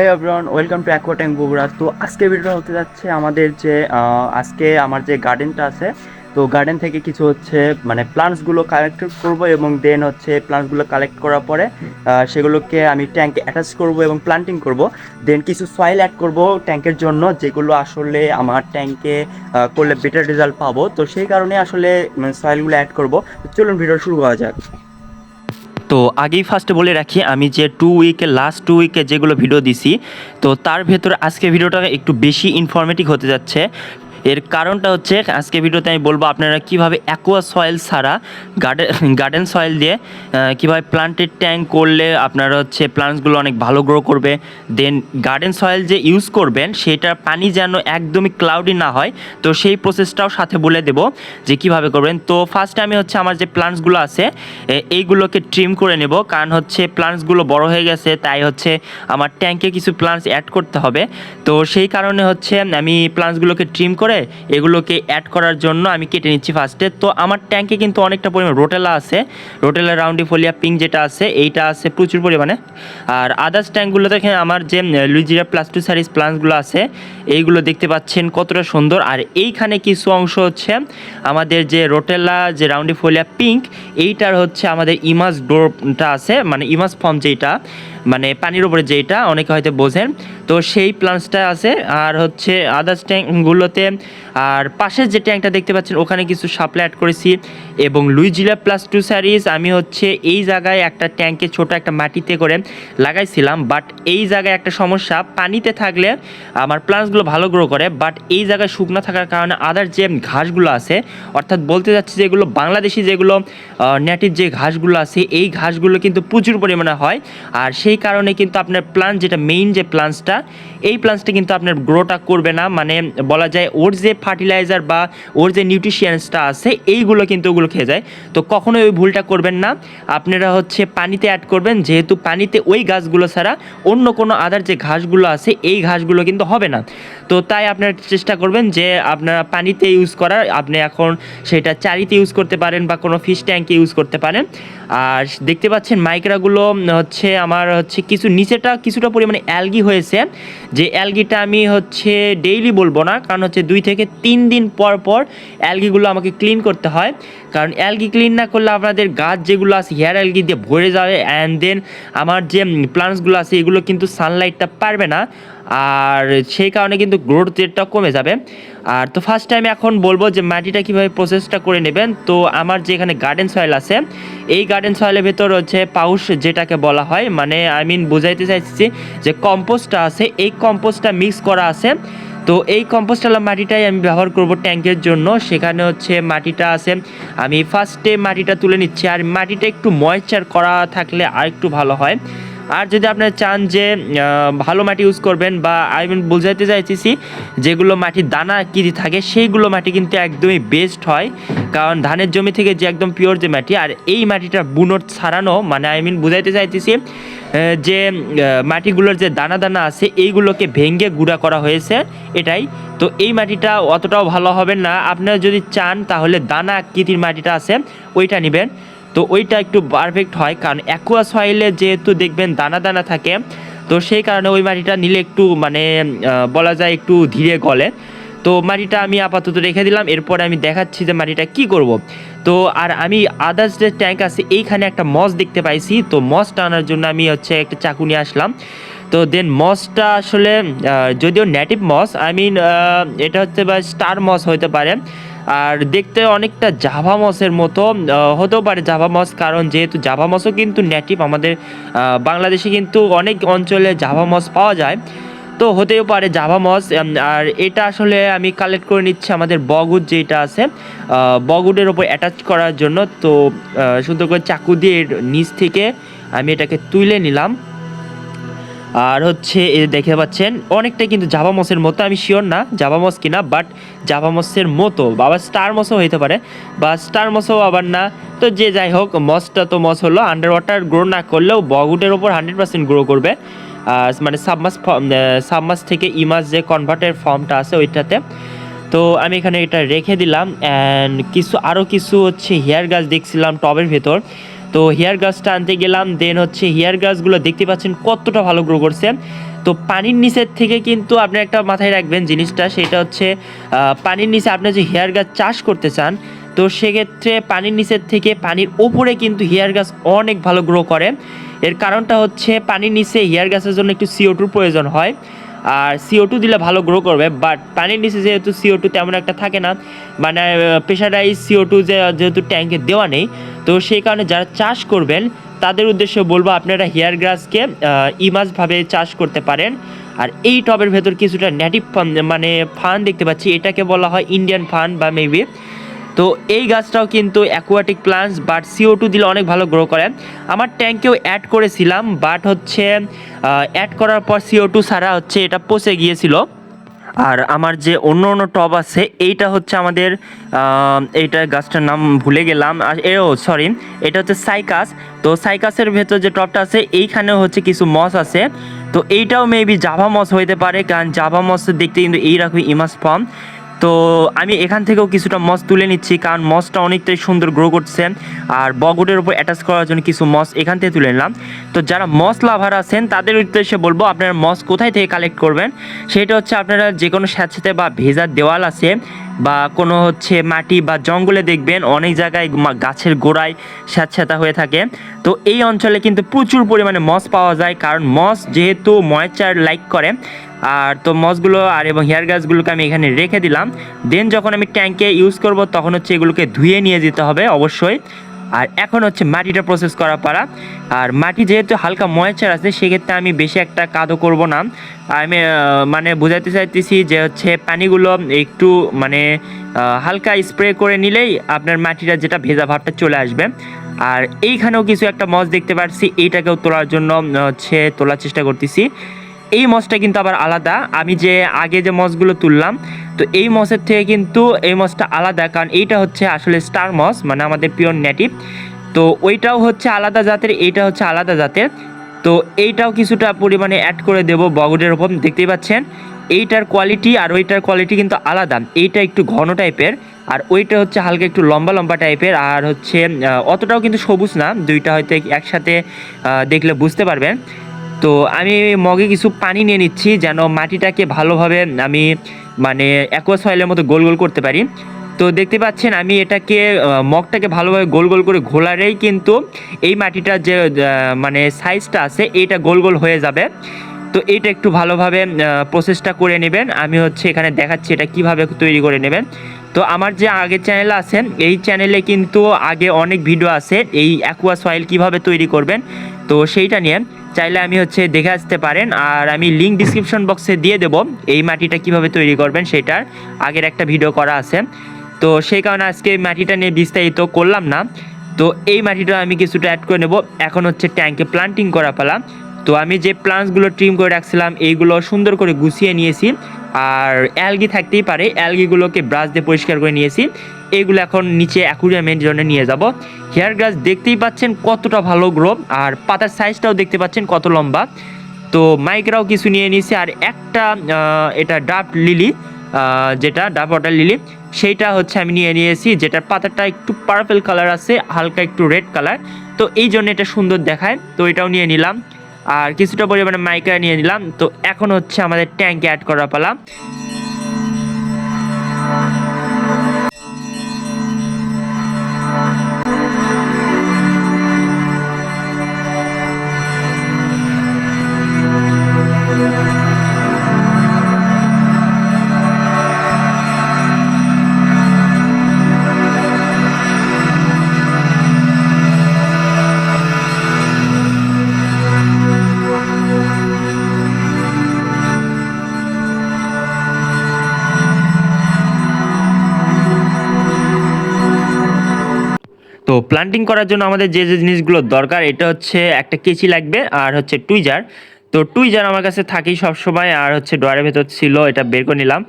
Hey everyone welcome to Aquatank Bogura তো আজকে ভিডিওটা হতে যাচ্ছে আমাদের যে আজকে আমার যে গার্ডেনটা আছে, তো গার্ডেন থেকে কিছু হচ্ছে মানে প্লান্টসগুলো কালেক্ট করব এবং দেন হচ্ছে প্লান্টসগুলো কালেক্ট করার পরে সেগুলোকে আমি ট্যাঙ্কে অ্যাটাচ করব এবং প্লান্টিং করব। দেন কিছু সয়েল অ্যাড করব ট্যাঙ্কের জন্য, যেগুলো আসলে আমার ট্যাঙ্কে করলে বেটার রেজাল্ট পাবো। তো সেই কারণে আসলে সয়েলগুলো অ্যাড করব। চলুন ভিডিও শুরু করা যাক। তো আগেই ফার্স্টে বলে রাখি, আমি যে টু উইকে লাস্ট টু উইকে যেগুলো ভিডিও দিছি, তো তার ভেতরে আজকে ভিডিওটা একটু বেশি ইনফরমেটিভ হতে যাচ্ছে। এর কারণটা হচ্ছে, আজকে ভিডিওতে আমি বলব আপনারা কীভাবে অ্যাকোয়া সয়েল ছাড়া গার্ডেন গার্ডেন সয়েল দিয়ে কীভাবে প্লান্টের ট্যাঙ্ক করলে আপনারা হচ্ছে প্লান্টসগুলো অনেক ভালো গ্রো করবে। দেন গার্ডেন সয়েল যে ইউজ করবেন সেটার পানি যেন একদমই ক্লাউডি না হয়। তো সেই প্রসেসটাও সাথে বলে দেব যে কীভাবে করবেন। তো ফার্স্টে আমি হচ্ছে আমার যে প্লান্টসগুলো আছে এইগুলোকে ট্রিম করে নেব। কারণ হচ্ছে প্লান্টসগুলো বড় হয়ে গেছে, তাই হচ্ছে আমার ট্যাঙ্কে কিছু প্লান্টস অ্যাড করতে হবে। তো সেই কারণে হচ্ছে আমি প্লান্টসগুলোকে ট্রিম করে এগুলোকে অ্যাড করার জন্য আমি কেটে নিচ্ছি ফার্স্টে তো আমার ট্যাঙ্কে কিন্তু অনেকটা পরিমাণ রোটেলা আছে। রোটেলা রাউন্ডিফোলিয়া পিঙ্ক যেটা আছে, এইটা আছে প্রচুর পরিমাণে। আর আদার্স ট্যাঙ্কগুলোতে এখানে আমার যে লুইজিরা প্লাস টু সারিজ প্লান্টসগুলো আছে, এইগুলো দেখতে পাচ্ছেন কতটা সুন্দর। আর এইখানে কিছু অংশ হচ্ছে আমাদের যে রোটেলা, যে রাউন্ডিফোলিয়া পিঙ্ক এইটার হচ্ছে আমাদের ইমাস ডোরটা আছে মানে ইমাস ফর্ম যেটা মানে পানির উপরে যেটা অনেকে হয়তো বোঝেন। তো সেই প্লান্টসটা আছে, আর হচ্ছে আদার্স ট্যাঙ্কগুলোতে আর পাশের যে ট্যাঙ্কটা দেখতে পাচ্ছেন, ওখানে কিছু সাপ্লাই অ্যাড করেছি। এবং লুইজিলা প্লাস টু স্যারিজ আমি হচ্ছে এই জায়গায় একটা ট্যাঙ্কে ছোট একটা মাটিতে করে লাগাইছিলাম। বাট এই জায়গায় একটা সমস্যা, পানিতে থাকলে আমার প্লান্টসগুলো ভালো গ্রো করে বাট এই জায়গায় শুকনো থাকার কারণে আদার যে ঘাসগুলো আছে, অর্থাৎ বলতে যাচ্ছি যেগুলো বাংলাদেশি যেগুলো নেটিভ যে ঘাসগুলো আছে, এই ঘাসগুলো কিন্তু প্রচুর পরিমাণে হয়। আর সেই কারণে কিন্তু আপনার প্লান্ট যেটা মেইন যে প্লান্টসটা এই প্লান্টসটা কিন্তু আপনার গ্রোটা করবে না। মানে বলা যায় ওর যে ফার্টিলাইজার বা ওর যে নিউট্রিশিয়ান্সটা আছে, এইগুলো কিন্তু ওগুলো খেয়ে যায়। তো কখনোই ওই ভুলটা করবেন না। আপনারা হচ্ছে পানিতে অ্যাড করবেন, যেহেতু পানিতে ওই গাছগুলো ছাড়া অন্য কোনো আদার যে ঘাসগুলো আছে, এই ঘাসগুলো কিন্তু হবে না। তো তাই আপনারা চেষ্টা করবেন যে আপনারা পানিতে ইউজ করার। আপনি এখন সেটা চারিতে ইউজ করতে পারেন বা কোনো ফিশ ট্যাঙ্কে ইউজ করতে পারেন। আর দেখতে পাচ্ছেন মাইক্রাগুলো হচ্ছে আমার হচ্ছে কিছু নিচেটা কিছুটা পরিমাণে অ্যালগি হয়েছে, যে অ্যালগিটা আমি হচ্ছে ডেইলি বলব না, কারণ হচ্ছে দুই থেকে তিন দিন পর পর অ্যালগিগুলো আমাকে ক্লিন করতে হয়। কারণ অ্যালগি ক্লিন না করলে আপনাদের গাছ যেগুলো আছে হেয়ার অ্যালগি দিয়ে ভরে যাবে অ্যান্ড দেন আমার যে প্লান্টসগুলো আছে, এগুলো কিন্তু সানলাইটটা পারবে না। আর সেই কারণে কিন্তু গ্রোথ রেটটা কমে যাবে। আর তো ফার্স্ট টাইম এখন বলব যে মাটিটা কীভাবে প্রসেসটা করে নেবেন। তো আমার যে এখানে গার্ডেন সয়েল আছে, এই গার্ডেন সয়েলের ভেতর হচ্ছে পাউস যেটাকে বলা হয়। মানে আই মিন বোঝাইতে চাইছি যে কম্পোস্টটা আছে, এই কম্পোস্টটা মিক্স করা আছে। তো এই কম্পোস্টওয়ালা মাটিটাই আমি ব্যবহার করব ট্যাঙ্কের জন্য। সেখানে হচ্ছে মাটিটা আছে, আমি ফার্স্টে মাটিটা তুলে নিচ্ছি। আর মাটিটা একটু ময়েশ্চার করা থাকলে আর একটু ভালো হয়। আর যদি আপনারা চান যে ভালো মাটি ইউজ করবেন বা আই মিন বোঝাইতে চাইতেছি যেগুলো মাটির দানা কিরি থাকে, সেইগুলো মাটি কিন্তু একদমই বেস্ট হয়। কারণ ধানের জমি থেকে যে একদম পিওর যে মাটি, আর এই মাটিটা বুনোট ছাড়ানো মানে আই মিন বোঝাইতে চাইতেছি যে মাটিগুলোর যে দানা দানা আছে, এইগুলোকে ভেঙে গুঁড়া করা হয়েছে এটাই। তো এই মাটিটা অতটাও ভালো হবে না। আপনারা যদি চান তাহলে দানা আকৃতির মাটিটা আছে, ওইটা নেবেন। তো ওইটা একটু পারফেক্ট হয়, কারণ অ্যাকোয়া সয়েলে যেহেতু দেখবেন দানা দানা থাকে, তো সেই কারণে ওই মাটিটা নিলে একটু মানে বলা যায় একটু ধীরে গলে। তো মাটিটা আমি আপাতত রেখে দিলাম, এরপরে আমি দেখাচ্ছি যে মাটিটা কি করব। তো আর আমি আদার্স যে ট্যাঙ্ক আছে, এইখানে একটা মস দেখতে পাইছি, তো মসটা আনার জন্য আমি হচ্ছে একটা চাকু নিয়ে আসলাম। তো দেন মসটা আসলে যদিও নেটিভ মস আই মিন এটা হচ্ছে বা স্টার মস হতে পারে আর দেখতে অনেকটা জাভা মসের মতো হতেও পারে জাভা মস কারণ যেহেতু জাভা মসও কিন্তু নেটিভ আমাদের বাংলাদেশে কিন্তু অনেক অঞ্চলে জাভা মস পাওয়া যায়। তো হতেও পারে জাভা মস আর এটা আসলে আমি কালেক্ট করে নিচ্ছি আমাদের বগুড যেটা আছে বগুডের ওপর অ্যাটাচ করার জন্য। তো সুন্দর করে চাকু দিয়ে নিচ থেকে আমি এটাকে তুলে নিলাম। আর হচ্ছে দেখতে পাচ্ছেন, অনেকটাই কিন্তু জাভা মসের মতো, আমি শিওর না জাভা মস কিনা বাট জাভা মসের মতো, বা স্টার মসও হইতে পারে, বা স্টার মসও আবার না। তো যে যাই হোক মসটা তো মস হলো আন্ডার ওয়াটার গ্রো না করলেও বগুডের ওপর হান্ড্রেড পার্সেন্ট গ্রো করবে। মানে সাবমাস ফর্ম সাবমাস থেকে ইমাস যে কনভার্টের ফর্মটা আছে, ওইটাতে। তো আমি এখানে এটা রেখে দিলাম অ্যান্ড কিছু আরও কিছু হচ্ছে হেয়ার গাছ দেখছিলাম টবের ভেতর। তো হেয়ার গাছটা আনতে গেলাম দেন হচ্ছে হেয়ার গাছগুলো দেখতে পাচ্ছেন কতটা ভালো গ্রো করছে। তো পানির নিচের থেকে কিন্তু আপনি একটা মাথায় রাখবেন জিনিসটা, সেটা হচ্ছে পানির নিচে আপনি যে হেয়ার গাছ চাষ করতে চান, তো সেক্ষেত্রে পানির নিচের থেকে পানির ওপরে কিন্তু হেয়ার গাছ অনেক ভালো গ্রো করে। এর কারণটা হচ্ছে পানির নিচে হেয়ার গাছের জন্য একটু সিওটুর প্রয়োজন হয়। আর সিও টু দিলে ভালো গ্রো করবে বাট পানির নিচে যেহেতু সিও টু তেমন একটা থাকে না মানে প্রেশারাইজ সিও টু যেহেতু ট্যাঙ্কে দেওয়া নেই, তো সেই কারণে যারা চাষ করবেন, তাদের উদ্দেশ্যে বলব আপনারা হেয়ার গ্রাসকে ইমাজভাবে চাষ করতে পারেন। আর এই টবের ভেতর কিছুটা নেটিভ মানে ফান দেখতে পাচ্ছি, এটাকে বলা হয় ইন্ডিয়ান ফান বা মেবি তো এই গাছটাও কিন্তু aquatic plants but CO two দিলে অনেক ভালো গ্রো করে। আমার ট্যাঙ্কেও অ্যাড করেছিলাম বাট হচ্ছে অ্যাড করার পর সিও টু ছাড়া হচ্ছে এটা পচে গিয়েছিল। আর আমার যে অন্য অন্য টব আছে এইটা হচ্ছে আমাদের আহ, এইটা গাছটার নাম ভুলে গেলাম। আর এও সরি এটা হচ্ছে সাইকাস তো সাইকাসের ভেতর যে টবটা আছে এইখানেও হচ্ছে কিছু মস আছে। তো এইটাও মেবি জাভা মস হইতে পারে কারণ জাভা মস দেখতে কিন্তু এইরকম ইমাস ফর্ম তো আমি এখান থেকেও কিছুটা মস তুলে নিচ্ছি, কারণ মসটা অনেকটাই সুন্দর গ্রো করছে আর বগুডের উপর অ্যাটাচ করার জন্য কিছু মস এখান থেকে তুলে নিলাম। তো যারা মস লাভার আছেন, তাদের উদ্দেশ্যে বলব আপনারা মস কোথায় থেকে কালেক্ট করবেন? সেটা হচ্ছে আপনারা যে কোনো স্যাঁতস্যাঁতে বা ভেজার দেওয়াল আছে বা কোনো হচ্ছে মাটি বা জঙ্গলে দেখবেন অনেক জায়গায় গাছের গোড়ায় স্যাঁতস্যাঁতা হয়ে থাকে। তো এই অঞ্চলে কিন্তু প্রচুর পরিমাণে মস পাওয়া যায়, কারণ মস যেহেতু ময়েশ্চার লাইক করে, আর তো মসগুলো আর এবং হেয়ার গাছগুলোকে আমি এখানে রেখে দিলাম। দেন যখন আমি ট্যাঙ্কে ইউজ করব, তখন হচ্ছে এগুলোকে ধুয়ে নিয়ে যেতে হবে অবশ্যই। আর এখন হচ্ছে মাটিটা প্রসেস করা পারা আর মাটি যেহেতু হালকা ময়েশ্চার আছে, সেক্ষেত্রে আমি বেশি একটা কাদো করব না। আমি মানে বোঝাতে চাইতেছি যে হচ্ছে পানিগুলো একটু মানে হালকা স্প্রে করে নিলেই আপনার মাটিটা যেটা ভেজা ভাবটা চলে আসবে। আর এইখানেও কিছু একটা মজ দেখতে পাচ্ছি, এইটাকেও তোলার জন্য হচ্ছে তোলার চেষ্টা করতেছি। এই মসটা কিন্তু আবার আলাদা। আমি যে, আগে যে মসগুলো তুললাম তো এই মসের থেকে কিন্তু এই মসটা আলাদা, কারণ এইটা হচ্ছে আসলে স্টার মস মানে আমাদের পিওর নেটিভ। তো ওইটাও হচ্ছে আলাদা জাতের, এইটা হচ্ছে আলাদা জাতের। তো এইটাও কিছুটা পরিমাণে অ্যাড করে দেবো বগডের ওপর, দেখতেই পাচ্ছেন। এইটার কোয়ালিটি আর ওইটার কোয়ালিটি কিন্তু আলাদা। এইটা একটু ঘন টাইপের আর ওইটা হচ্ছে হালকা একটু লম্বা লম্বা টাইপের আর হচ্ছে অতটাও কিন্তু সবুজ না। দুইটা হয়তো একসাথে দেখলে বুঝতে পারবেন। তো আমি মগে কিছু পানি নিয়ে নিচ্ছি যেন মাটিটাকে ভালোভাবে আমি মানে অ্যাকোয়া সয়েলের মতো গোল গোল করতে পারি। তো দেখতে পাচ্ছেন আমি এটাকে মগটাকে ভালোভাবে গোল গোল করে ঘোলারেই কিন্তু এই মাটিটার যে মানে সাইজটা আছে, এইটা গোল গোল হয়ে যাবে। তো এটা একটু ভালোভাবে প্রসেসটা করে নেবেন। আমি হচ্ছে এখানে দেখাচ্ছি এটা কীভাবে তৈরি করে নেবেন। তো আমার যে আগের চ্যানেল আছে, এই চ্যানেলে কিন্তু আগে অনেক ভিডিও আছে, এই অ্যাকোয়া সয়েল কীভাবে তৈরি করবেন। তো সেইটা নিয়ে চাইলে আমি হচ্ছে দেখে আসতে পারেন, আর আমি লিঙ্ক ডিসক্রিপশন বক্সে দিয়ে দেব এই মাটিটা কীভাবে তৈরি করবেন সেটার আগের একটা ভিডিও করা আছে। তো সেই কারণে আজকে মাটিটা নিয়ে বিস্তারিত করলাম না। তো এই মাটিটা আমি কিছুটা অ্যাড করে নেব। এখন হচ্ছে ট্যাঙ্কে প্লান্টিং করা পালা। তো আমি যে প্লান্টসগুলো ট্রিম করে রাখছিলাম, এইগুলো সুন্দর করে গুছিয়ে নিয়েছি। আর অ্যালগি থাকতেই পারে। অ্যালগিগুলোকে ব্রাশ দিয়ে পরিষ্কার করে নিয়েছি। এগুলো এখন নিচে অ্যাকুরিয়ামের জন্য নিয়ে যাব। হেয়ার গ্রাস দেখতেই পাচ্ছেন কতটা ভালো গ্রো, আর পাতার সাইজটাও দেখতে পাচ্ছেন কত লম্বা। তো মাইকরাও কিছু নিয়ে নিয়েছি, আর একটা এটা ডাব লিলি যেটা ডাব ওয়াটার লিলি, সেইটা হচ্ছে আমি নিয়ে নিয়েছি, যেটার পাতাটা একটু পার্পেল কালার আছে, হালকা একটু রেড কালার। তো এই জন্য এটা সুন্দর দেখায়। তো এটাও নিয়ে নিলাম। আর কিছুটা পরিমাণে মাইকা নিয়ে নিলাম। তো এখন হচ্ছে আমাদের ট্যাঙ্কে অ্যাড করা পালা। তো প্লান্টিং করার জন্য আমাদের যে যে জিনিসগুলো দরকার, এটা হচ্ছে একটা কেচি লাগবে আর হচ্ছে টুইজার তো টুইজার আমার কাছে থাকেই সবসময় আর হচ্ছে ডয়ারের ভেতর ছিল, এটা বের করে নিলাম।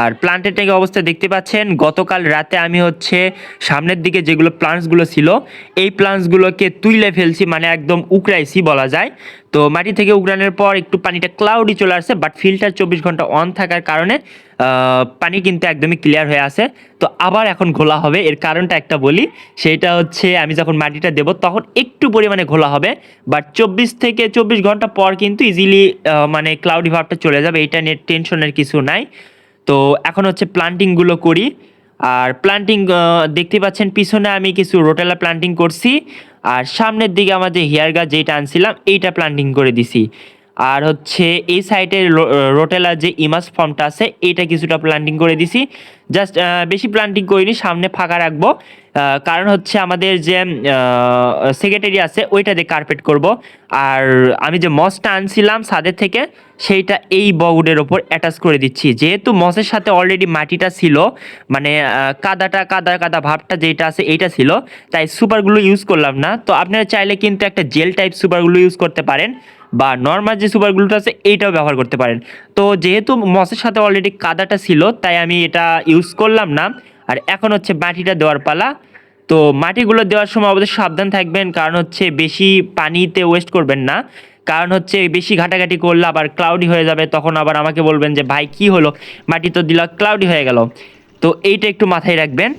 আর প্লান্টের ট্যাঙ্কের অবস্থা দেখতে পাচ্ছেন, গতকাল রাতে আমি হচ্ছে সামনের দিকে যেগুলো প্লান্টসগুলো ছিল, এই প্লান্টসগুলোকে তুইলে ফেলছি মানে একদম উকড়াইছি বলা যায়। তো মাটি থেকে উকড়ানোর পর একটু পানিটা ক্লাউডি চলে আসছে বাট ফিল্টার চব্বিশ ঘণ্টা অন থাকার কারণে পানি কিন্তু একদমই ক্লিয়ার হয়ে আছে। তো আবার এখন ঘোলা হবে। এর কারণটা একটা বলি। সেটা হচ্ছে আমি যখন মাটিটা দেব, তখন একটু পরিমাণে ঘোলা হবে। বাট চব্বিশ থেকে চব্বিশ ঘণ্টা পর কিন্তু ইজিলি মানে ক্লাউডি ভাবটা চলে যাবে। এটা নিয়ে টেনশনের কিছু নাই। তো এখন হচ্ছে প্লান্টিংগুলো করি। আর প্লান্টিং দেখতে পাচ্ছেন পিছনে আমি কিছু রোটেলা প্লান্টিং করছি। আর সামনের দিকে আমাদের হেয়ার গাছ যেটা আনছিলাম, এইটা প্লান্টিং করে দিছি। আর হচ্ছে এই সাইডের রোটেলার যে ইমাস ফর্মটা আছে এটা কিছুটা প্ল্যান্টিং করে দিছি। জাস্ট বেশি প্লান্টিং করিনি, সামনে ফাঁকা রাখব। কারণ হচ্ছে আমাদের যে সেক্রেটারি আছে ওইটাতে কার্পেট করব। আর আমি যে মসটা আনছিলাম ছাদের থেকে, সেইটা এই বগুডের ওপর অ্যাটাচ করে দিচ্ছি। যেহেতু মসের সাথে অলরেডি মাটিটা ছিল মানে কাদাটা কাদা কাদা ভাবটা যেটা আছে, এইটা ছিল। তাই সুপারগুলো ইউজ করলাম না। তো আপনারা চাইলে কিন্তু একটা জেল টাইপ সুপারগুলো ইউজ করতে পারেন, বা নর্মাল যে সুপারগুলোটা আছে, এইটাও ব্যবহার করতে পারেন। তো যেহেতু মসের সাথে অলরেডি কাদাটা ছিল, তাই আমি এটা ইউজ করলাম না। আর এখন হচ্ছে মাটিটা দেওয়ার পালা। তো মাটিগুলো দেওয়ার সময় অবশ্যই সাবধান থাকবেন, কারণ হচ্ছে বেশি পানিতে ওয়েস্ট করবেন না। কারণ হচ্ছে বেশি ঘাটাঘাটি করলে আবার ক্লাউডি হয়ে যাবে, তখন আবার আমাকে বলবেন যে, ভাই, কি হলো? মাটি তো দিলা ক্লাউডি হয়ে গেল। তো এইটা একটু মাথায় রাখবেন।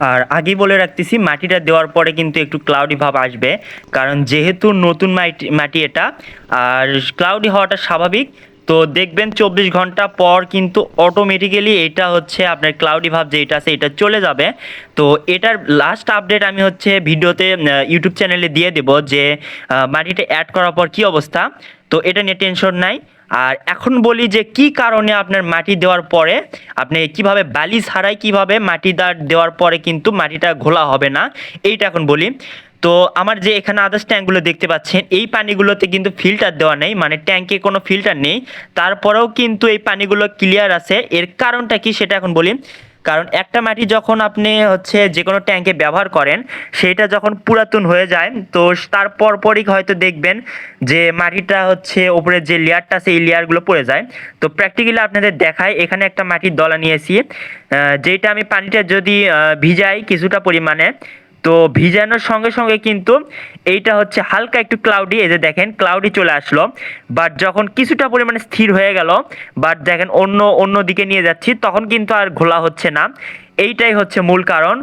আর আগেই বলে রাখতেছি, মাটিটা দেওয়ার পরে কিন্তু একটু ক্লাউডি ভাব আসবে। কারণ যেহেতু নতুন মাটি মাটি এটা, আর ক্লাউডি হওয়াটা স্বাভাবিক। তো দেখবেন চব্বিশ ঘণ্টা পর কিন্তু অটোমেটিক্যালি এটা হচ্ছে আপনার ক্লাউডি ভাব যেটা আছে, এটা চলে যাবে। তো এটার লাস্ট আপডেট আমি হচ্ছে ভিডিওতে ইউটিউব চ্যানেলে দিয়ে দেব যে মাটিটা অ্যাড করার পর কি অবস্থা। তো এটা নিয়ে টেনশন নাই। আর এখন বলি যে কি কারণে আপনার মাটি দেওয়ার পরে, আপনি কীভাবে বালি ছাড়াই কীভাবে মাটি দেওয়ার পরে কিন্তু মাটিটা ঘোলা হবে না, এইটা এখন বলি। তো আমার যে এখানে আদার্স ট্যাঙ্কগুলো দেখতে পাচ্ছেন, এই পানিগুলোতে কিন্তু ফিল্টার দেওয়া নেই মানে ট্যাঙ্কে কোনো ফিল্টার নেই। তারপরেও কিন্তু এই পানিগুলো ক্লিয়ার আছে। এর কারণটা কি সেটা এখন বলি কারণ একটা মাটি যখন আপনি হচ্ছে যে কোনো ট্যাঙ্কে ব্যবহার করেন সেটা যখন পুরাতন হয়ে যায়, তো তার পরপরই হয়তো দেখবেন যে মাটিটা হচ্ছে ওপরে যে লেয়ারটা এই লেয়ারগুলো পড়ে যায়। তো প্র্যাকটিক্যালি আপনাদের দেখায়, এখানে একটা মাটির দলা নিয়েছি। যেটা আমি পানিটা যদি ভিজাই কিছুটা পরিমাণে তো ভিজানোর সঙ্গে সঙ্গে কিন্তু এইটা হচ্ছে হালকা একটু ক্লাউডি এই যে দেখেন ক্লাউডি চলে আসলো। বাট যখন কিছুটা পরিমাণে স্থির হয়ে গেল বাট দেখেন অন্য অন্য দিকে নিয়ে যাচ্ছি, তখন কিন্তু আর ঘোলা হচ্ছে না। এইটাই হচ্ছে মূল কারণ।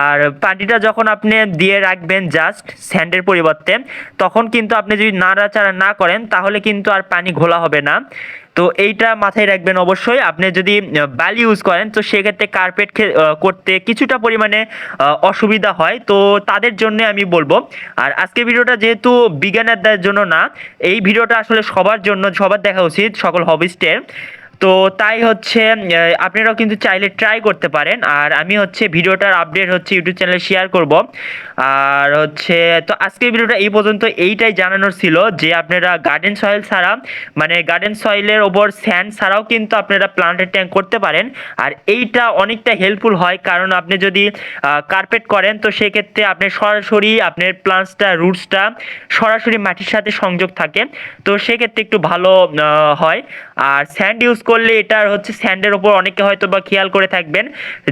আর পানিটা যখন আপনি দিয়ে রাখবেন জাস্ট স্যান্ডের পরিবর্তে, তখন কিন্তু আপনি যদি নাড়াচাড়া না করেন, তাহলে কিন্তু আর পানি ঘোলা হবে না। তো এইটা মাথায় রাখবেন অবশ্যই। আপনি যদি বালি ইউজ করেন, তো সেক্ষেত্রে কার্পেট করতে কিছুটা পরিমাণে অসুবিধা হয়। তো তাদের জন্য আমি বলব, আর আজকে ভিডিওটা যেহেতু বিজ্ঞানের জন্য না, এই ভিডিওটা আসলে সবার জন্য, সবার দেখা উচিত, সকল হবিস্টের তো তাই হচ্ছে আপনারাও কিন্তু চাইলে ট্রাই করতে পারেন। আর আমি হচ্ছে ভিডিওটার আপডেট হচ্ছে ইউটিউব চ্যানেলে শেয়ার করব। আর হচ্ছে, তো আজকের ভিডিওটা এই পর্যন্ত এইটাই জানানোর ছিল যে আপনারা গার্ডেন সয়েল ছাড়া মানে গার্ডেন সয়েলের ওপর স্যান্ড ছাড়াও কিন্তু আপনারা প্লান্টের ট্যাঙ্ক করতে পারেন। আর এইটা অনেকটা হেল্পফুল হয়, কারণ আপনি যদি কার্পেট করেন, তো সেক্ষেত্রে আপনি সরাসরি আপনার প্লান্টসটা রুটসটা সরাসরি মাটির সাথে সংযোগ থাকে। তো সেক্ষেত্রে একটু ভালো হয়। আর স্যান্ড ইউজ করলে এটার হচ্ছে স্যান্ডের ওপর অনেকে হয়তো বা খেয়াল করে থাকবেন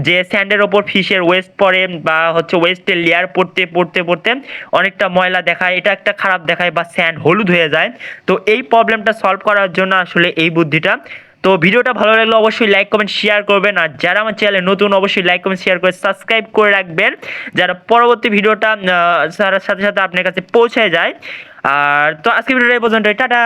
যে স্যান্ডের ওপর ফিশের ওয়েস্ট পড়ে বা হচ্ছে ওয়েস্টের লেয়ার পড়তে পড়তে পড়তে অনেকটা ময়লা দেখায়, এটা একটা খারাপ দেখায় বা স্যান্ড হলুদ হয়ে যায়। তো এই প্রবলেমটা সলভ করার জন্য আসলে এই বুদ্ধিটা। তো ভিডিওটা ভালো লাগলে অবশ্যই লাইক কমেন্ট শেয়ার করবেন। আর যারা আমার চ্যানেলে নতুন, অবশ্যই লাইক কমেন্ট শেয়ার করে সাবস্ক্রাইব করে রাখবেন। যারা পরবর্তী ভিডিওটা সাথে সাথে আপনার কাছে পৌঁছে যায়। আর তো আজকে ভিডিওটা এই পর্যন্ত টাটা!